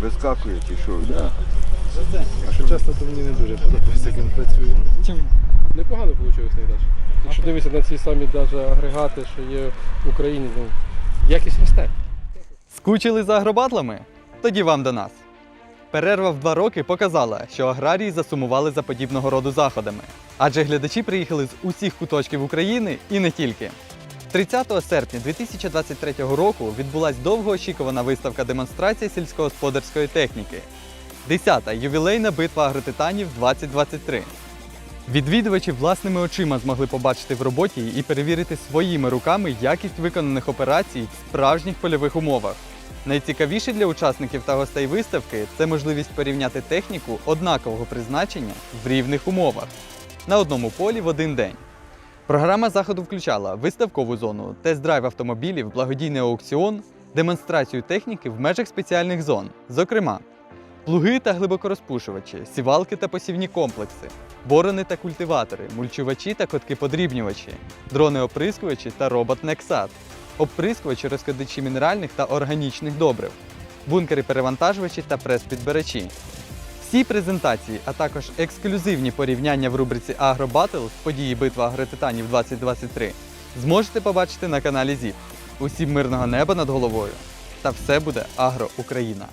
Вискакує чи що? Да. Якщо чесно, то мені не дуже подобається, як він працює. Чому? Непогано вийшло навіть. Якщо дивитися на ці самі даже агрегати, що є в Україні, ну, якість росте. Скучили за агробатлами? Тоді вам до нас. Перерва в два роки показала, що аграрії засумували за подібного роду заходами. Адже глядачі приїхали з усіх куточків України і не тільки. 30 серпня 2023 року відбулась довгоочікувана виставка демонстрації сільськогосподарської техніки. 10-та ювілейна битва агротитанів 2023. Відвідувачі власними очима змогли побачити в роботі і перевірити своїми руками якість виконаних операцій в справжніх польових умовах. Найцікавіше для учасників та гостей виставки це можливість порівняти техніку однакового призначення в рівних умовах на одному полі в один день. Програма заходу включала виставкову зону, тест-драйв автомобілів, благодійний аукціон, демонстрацію техніки в межах спеціальних зон, зокрема, плуги та глибокорозпушувачі, сівалки та посівні комплекси, борони та культиватори, мульчувачі та котки-подрібнювачі, дрони-оприскувачі та робот Nexat, оприскувачі розкладачі мінеральних та органічних добрив, бункери-перевантажувачі та прес-підбирачі. Всі презентації, а також ексклюзивні порівняння в рубриці Агробатл події Битва агротитанів 2023 зможете побачити на каналі ЗІП. Усім мирного неба над головою. Та все буде Агро Україна!